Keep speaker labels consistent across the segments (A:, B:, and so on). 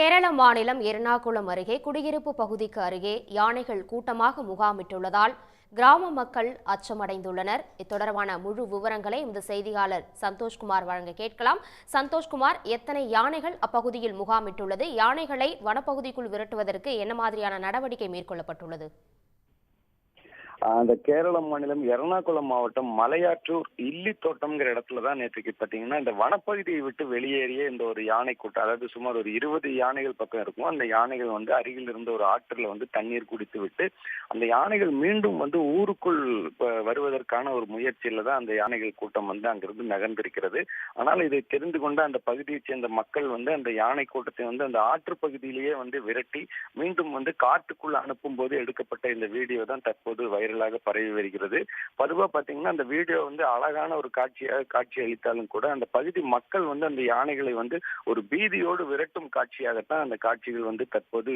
A: கேரள மாநிலம் எர்ணாகுளம் அருகே குடியிருப்பு பகுதிக்கு அருகே யானைகள் கூட்டமாக முகாமிட்டுள்ளதால் கிராம மக்கள் அச்சமடைந்துள்ளனர். இத்தொடர்பான முழு விவரங்களை இந்த செய்தியாளர் சந்தோஷ்குமார் வழங்க கேட்கலாம். சந்தோஷ்குமார் எத்தனை யானைகள் அப்பகுதியில் முகாமிட்டுள்ளது? யானைகளை வனப்பகுதிக்குள் விரட்டுவதற்கு என்ன மாதிரியான நடவடிக்கை மேற்கொள்ளப்பட்டுள்ளது?
B: அந்த கேரள மாநிலம் எர்ணாகுளம் மாவட்டம் மலையாற்றூர் இல்லித்தோட்டம்ங்கிற இடத்துல தான் நேற்றுக்கு பார்த்தீங்கன்னா இந்த வனப்பகுதியை விட்டு வெளியேறிய இந்த ஒரு யானை கூட்டம் அதாவது சுமார் ஒரு இருபது யானைகள் பக்கம் இருக்கும். அந்த யானைகள் வந்து அருகில் இருந்த ஒரு ஆற்றில் வந்து தண்ணீர் குடித்து விட்டு அந்த யானைகள் மீண்டும் வந்து ஊருக்குள் வருவதற்கான ஒரு முயற்சியில தான் அந்த யானைகள் கூட்டம் வந்து அங்கிருந்து நகர்ந்திருக்கிறது. ஆனால் இதை தெரிந்து கொண்ட அந்த பகுதியைச் சேர்ந்த மக்கள் வந்து அந்த யானை கூட்டத்தை வந்து அந்த ஆற்று பகுதியிலேயே வந்து விரட்டி மீண்டும் வந்து காட்டுக்குள் அனுப்பும் போது எடுக்கப்பட்ட இந்த வீடியோ தான் தற்போது வைரலாக பரவி வருகிறது. பொதுவாக பாத்தீங்கன்னா அந்த வீடியோ வந்து அழகான ஒரு காட்சியாக காட்சி அளித்தாலும் கூட அந்த பகுதி மக்கள் வந்து அந்த யானைகளை வந்து ஒரு பீதியோடு விரட்டும் காட்சியாகத்தான் அந்த காட்சிகள் வந்து தற்போது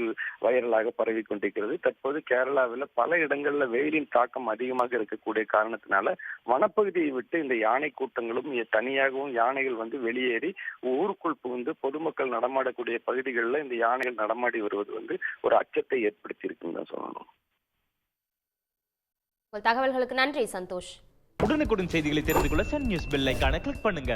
B: வைரலாக பரவி கொண்டிருக்கிறது. தற்போது கேரளாவில் பல இடங்களில் வெயிலின் தாக்கம் அதிகமாக இருக்கக்கூடிய காரணத்தினால வனப்பகுதியை விட்டு இந்த யானை கூட்டங்களும் தனியாகவும் யானைகள் வந்து வெளியேறி ஊருக்குள் புகுந்து பொதுமக்கள் நடமாடக்கூடிய பகுதிகளில் இந்த யானைகள் நடமாடி வருவது வந்து ஒரு அச்சத்தை ஏற்படுத்தி இருக்குன்னு தான் சொல்லணும்.
A: உங்கள் தகவல்களுக்கு நன்றி சந்தோஷ்.
C: உடனுக்குடன் செய்திகளை தெரிந்து கொள்ள சன் நியூஸ் பெல் ஐக்கான கிளிக் பண்ணுங்க.